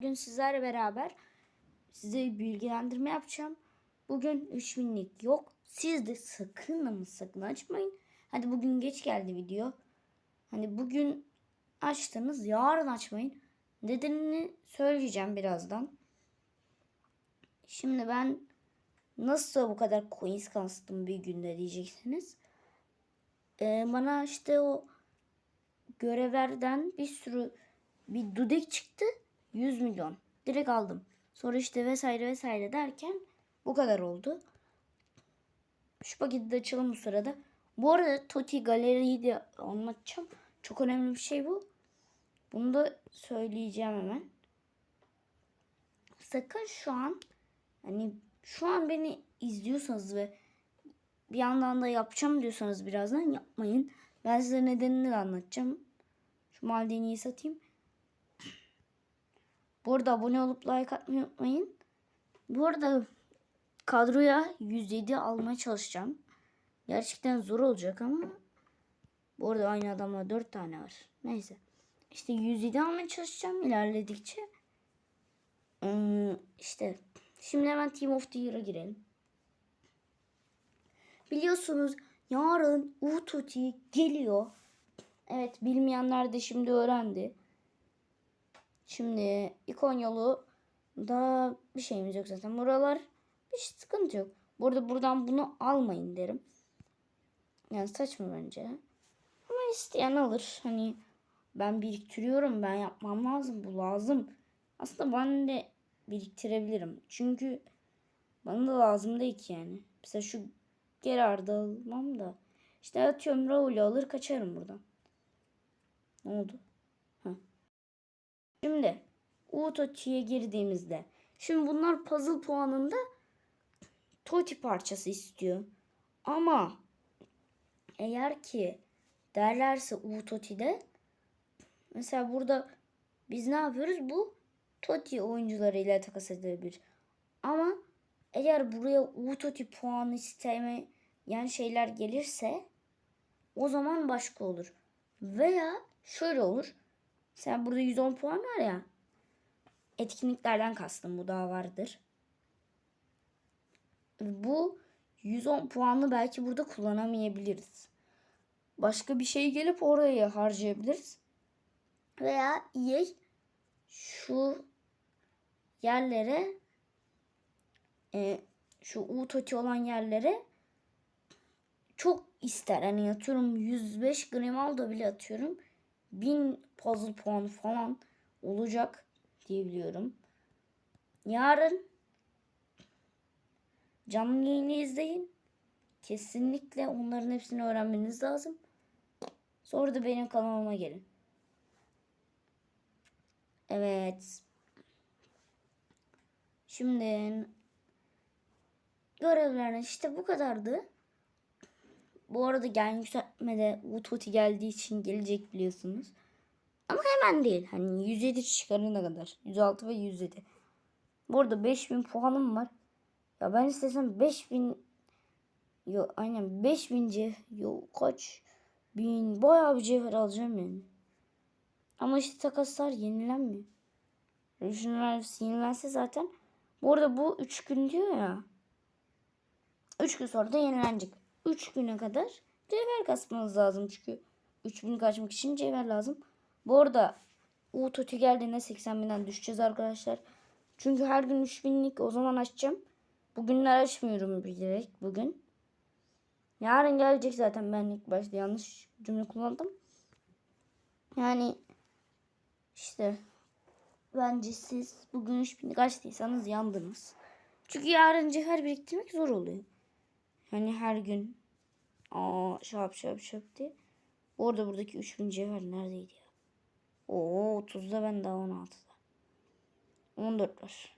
Bugün sizlerle beraber size bir bilgilendirme yapacağım. Bugün 3000'lik yok. Siz de sakın ama sakın açmayın. Hadi bugün geç geldi video. Hani bugün açtınız yarın açmayın. Nedenini söyleyeceğim birazdan. Şimdi ben nasıl bu kadar coins kastım bir günde diyeceksiniz. Ee, bana işte o görevlerden bir sürü bir dudek çıktı. 100 milyon. Direkt aldım. Sonra işte vesaire vesaire derken bu kadar oldu. Şu paketi de açalım bu sırada. Bu arada Toti galeriyi de anlatacağım. Çok önemli bir şey bu. Bunu da söyleyeceğim hemen. Sakın şu an hani şu an beni izliyorsanız ve bir yandan da yapacağım diyorsanız birazdan yapmayın. Ben size nedenini de anlatacağım. Şu maldeniyi satayım. Bu arada abone olup like atmayı unutmayın. Bu arada kadroya 107 almaya çalışacağım. Gerçekten zor olacak ama bu arada aynı adamla 4 tane var. Neyse. İşte 107 almaya çalışacağım ilerledikçe. Ee, işte şimdi hemen Team of the Year'a girelim. Biliyorsunuz yarın Ututi geliyor. Evet bilmeyenler de şimdi öğrendi. Şimdi ikon yolu da bir şeyimiz yok zaten. Buralar bir sıkıntı yok. Burada buradan bunu almayın derim. Yani saçma bence. Ama isteyen alır. Hani ben biriktiriyorum. Ben yapmam lazım. Bu lazım. Aslında ben de biriktirebilirim. Çünkü bana da lazım değil ki yani. Mesela şu Gerard'ı almam da. İşte atıyorum Raul'ü alır kaçarım buradan. Ne oldu? Şimdi Utochi'ye girdiğimizde şimdi bunlar puzzle puanında Toti parçası istiyor. Ama eğer ki derlerse Utoti'de mesela burada biz ne yapıyoruz? Bu Toti oyuncularıyla takas edilebilir. Ama eğer buraya Utoti puanı isteme yani şeyler gelirse o zaman başka olur. Veya şöyle olur. Sen burada 110 puan var ya. Etkinliklerden kastım bu daha vardır. Bu 110 puanı belki burada kullanamayabiliriz. Başka bir şey gelip oraya harcayabiliriz. Veya EA şu yerlere e, şu Utoti olan yerlere çok ister. Hani atıyorum 105 Grimaldo bile atıyorum. 1000 puzzle puanı falan olacak diyebiliyorum. Yarın canlı yayını izleyin. Kesinlikle onların hepsini öğrenmeniz lazım. Sonra da benim kanalıma gelin. Evet. Şimdi görevler işte bu kadardı. Bu arada gen yükseltmede Utoti geldiği için gelecek biliyorsunuz. Ama hemen değil. Hani 107 çıkarına kadar. 106 ve 107. Bu arada 5000 puanım var. Ya ben istesem 5000 Yo aynen 5000 cev yo kaç bin bayağı bir cevher alacağım yani. Ama işte takaslar yenilenmiyor. Rejimler yenilense zaten. Bu arada bu 3 gün diyor ya. 3 gün sonra da yenilenecek. 3 güne kadar cevher kasmanız lazım çünkü 3000 kaçmak için cevher lazım. Bu arada U Toti geldiğinde 80 binden düşeceğiz arkadaşlar. Çünkü her gün 3000'lik o zaman açacağım. Bugünler açmıyorum bilerek bugün. Yarın gelecek zaten ben ilk başta yanlış cümle kullandım. Yani işte bence siz bugün 3000'lik açtıysanız yandınız. Çünkü yarın cevher biriktirmek zor oluyor. Hani her gün aa şap şap şap diye. Orada buradaki 3000 cevher neredeydi ya? Oo 30'da ben daha 16'da. 14 var.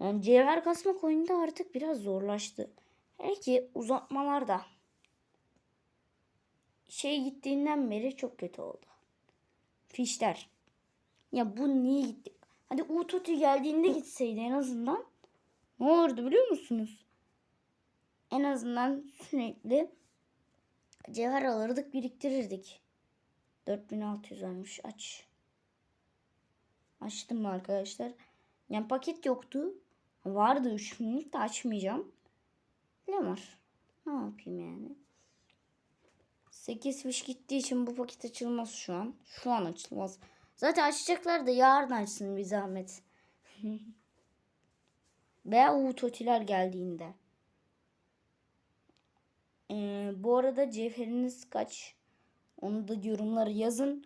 Yani cevher kasmak oyunda artık biraz zorlaştı. Hele ki uzatmalarda şey gittiğinden beri çok kötü oldu. Fişler. Ya bu niye gitti? Hadi Utoti geldiğinde gitseydi en azından ne olurdu biliyor musunuz? En azından sürekli cevher alırdık biriktirirdik. 4600 vermiş aç. Açtım arkadaşlar. Yani paket yoktu. Vardı 3 binlik de açmayacağım. Ne var? Ne yapayım yani? 8 fiş gittiği için bu paket açılmaz şu an. Şu an açılmaz. Zaten açacaklar da yarın açsın bir zahmet. Veya Utotiler geldiğinde. Ee, bu arada cevheriniz kaç? Onu da yorumlara yazın.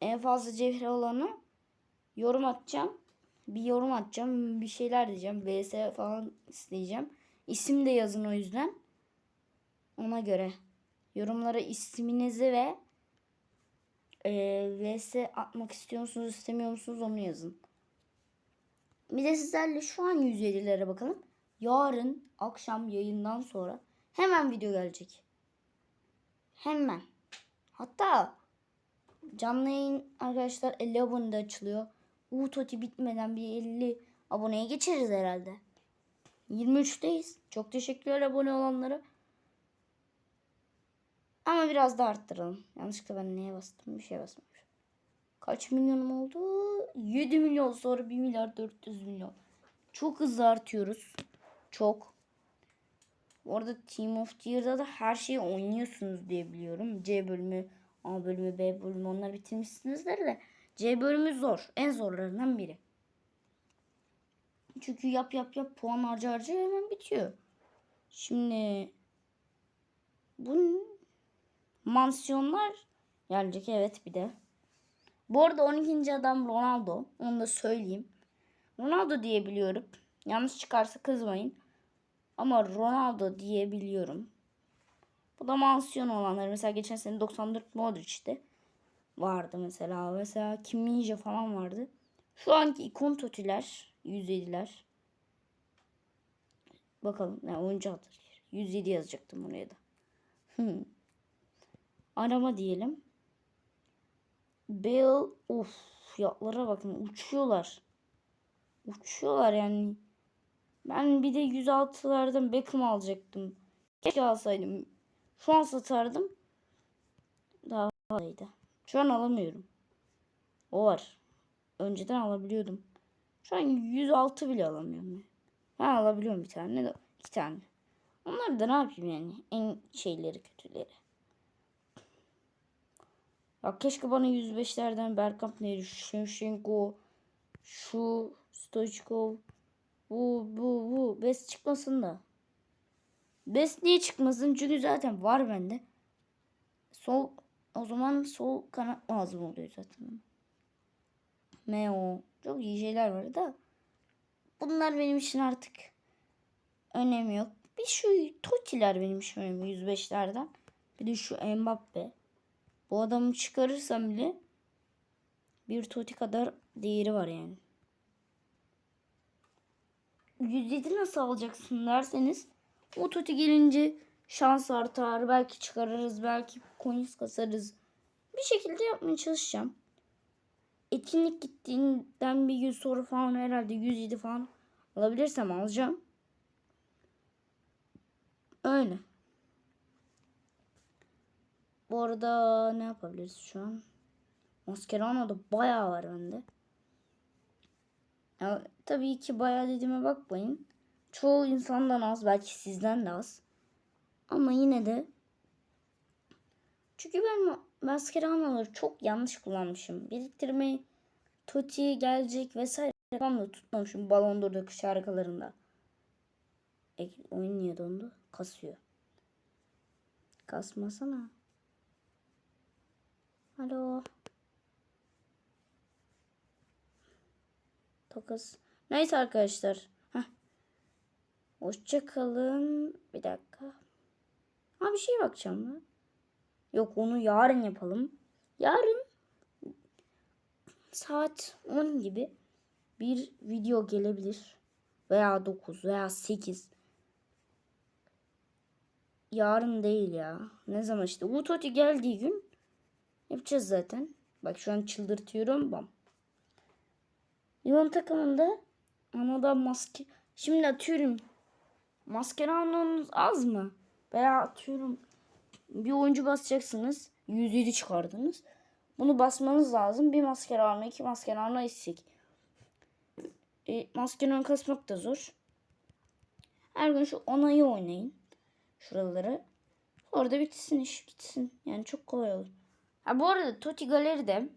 En fazla cevher olanı yorum atacağım. Bir yorum atacağım. Bir şeyler diyeceğim. VS falan isteyeceğim. İsim de yazın o yüzden. Ona göre. Yorumlara isminizi ve e, VS atmak istiyor musunuz istemiyor musunuz onu yazın. Bir de sizlerle şu an 107'lere bakalım. Yarın akşam yayından sonra hemen video gelecek. Hemen. Hatta canlı yayın arkadaşlar 50 abonede açılıyor. Utoti bitmeden bir 50 aboneye geçeriz herhalde. 23'teyiz. Çok teşekkürler abone olanlara. Ama biraz da arttıralım. Yanlışlıkla ben neye bastım? Bir şey basmamışım. Kaç milyonum oldu? 7 milyon sonra 1 milyar 400 milyon. Çok hızlı artıyoruz. Çok. Bu arada Team of the Year'da da her şeyi oynuyorsunuz diye biliyorum. C bölümü, A bölümü, B bölümü onları bitirmişsinizdir de. C bölümü zor. En zorlarından biri. Çünkü yap yap yap puan harca harca hemen bitiyor. Şimdi bu mansiyonlar gelecek evet bir de. Bu arada 12. adam Ronaldo. Onu da söyleyeyim. Ronaldo diye biliyorum. Yanlış çıkarsa kızmayın. Ama Ronaldo diye biliyorum. Bu da mansiyon olanlar. Mesela geçen sene 94 Modric'ti. Vardı mesela. Mesela Kim Min-jae falan vardı. Şu anki ikon totiler 107'ler. Bakalım yani oyuncu adı. 107 yazacaktım oraya da. Arama diyelim. Bale of fiyatlara bakın uçuyorlar. Uçuyorlar yani. Ben bir de 106'lardan Beckham alacaktım. Keşke alsaydım. Şu an satardım. Daha iyiydi. Şu an alamıyorum. O var. Önceden alabiliyordum. Şu an 106 bile alamıyorum. Ben alabiliyorum bir tane de iki tane. Onları da ne yapayım yani? En şeyleri kötüleri. Ya keşke bana 105'lerden Bergkamp neydi? Shevchenko, şu Stoichkov, bu bu bu Best çıkmasın da. Best niye çıkmasın? Çünkü zaten var bende. Sol o zaman sol kanat lazım oluyor zaten. Meo. Çok iyi şeyler var da. Bunlar benim için artık önemi yok. Bir şu Toti'ler benim için önemli 105'lerden. Bir de şu Mbappe. Bu adamı çıkarırsam bile bir Toti kadar değeri var yani. 107 nasıl alacaksın derseniz o Toti gelince şans artar. Belki çıkarırız. Belki coins kasarız. Bir şekilde yapmaya çalışacağım. Etkinlik gittiğinden bir gün sonra falan herhalde 107 falan alabilirsem alacağım. Öyle. Bu arada ne yapabiliriz şu an? Mascherano'da bayağı var bende. Ya, tabii ki bayağı dediğime bakmayın. Çoğu insandan az belki sizden de az. Ama yine de çünkü ben Mascherano'ları çok yanlış kullanmışım. Biriktirmeyi Totti gelecek vesaire da tutmamışım Ballon d'Or'daki şarkılarında. E, oyun niye dondu? Kasıyor. Kasmasana. Alo. Takas. Neyse arkadaşlar. Heh. Hoşça kalın. Bir dakika. Ha bir şey bakacağım mı? Yok onu yarın yapalım. Yarın saat 10 gibi bir video gelebilir. Veya 9 veya 8. Yarın değil ya. Ne zaman işte. Utoti geldiği gün yapacağız zaten. Bak şu an çıldırtıyorum. Bam. Yuvan takımında anada maske. Şimdi atıyorum. Maskeranonuz az mı? Veya atıyorum bir oyuncu basacaksınız. 107 çıkardınız. Bunu basmanız lazım. Bir maskeranla iki maskeranla eksik. E, maskeranı kasmak da zor. Her gün şu onayı oynayın. Şuraları. Orada bitsin iş gitsin. Yani çok kolay olur. Ha bu arada Toti Galeri'de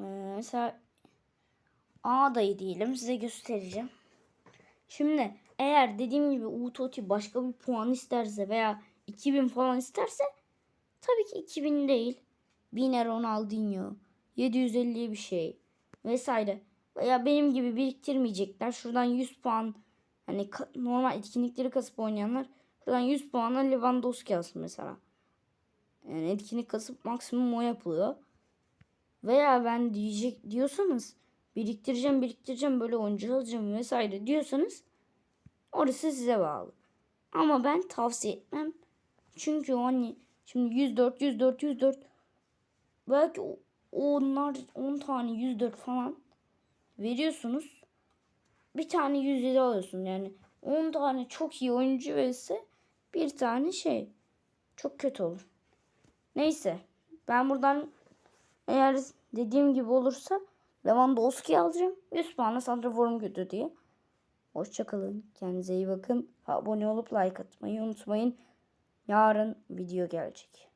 e, mesela A adayı diyelim size göstereceğim. Şimdi eğer dediğim gibi Utoti başka bir puan isterse veya 2000 falan isterse tabii ki 2000 değil. 1000 Ronaldinho 750'ye bir şey vesaire. Veya benim gibi biriktirmeyecekler. Şuradan 100 puan hani normal etkinlikleri kasıp oynayanlar şuradan 100 puanla Lewandowski alsın mesela. Yani etkinlik kasıp maksimum o yapılıyor. Veya ben diyecek diyorsanız biriktireceğim biriktireceğim böyle oyuncu alacağım vesaire diyorsanız orası size bağlı. Ama ben tavsiye etmem. Çünkü hani şimdi 104 104 104 belki onlar 10 tane 104 falan veriyorsunuz. Bir tane 107 alıyorsun yani 10 tane çok iyi oyuncu verirse bir tane şey çok kötü olur. Neyse ben buradan eğer dediğim gibi olursa Lewandowski alacağım. 100 puanla santraforum kötü diye. Hoşçakalın. Kendinize iyi bakın. Abone olup like atmayı unutmayın. Yarın video gelecek.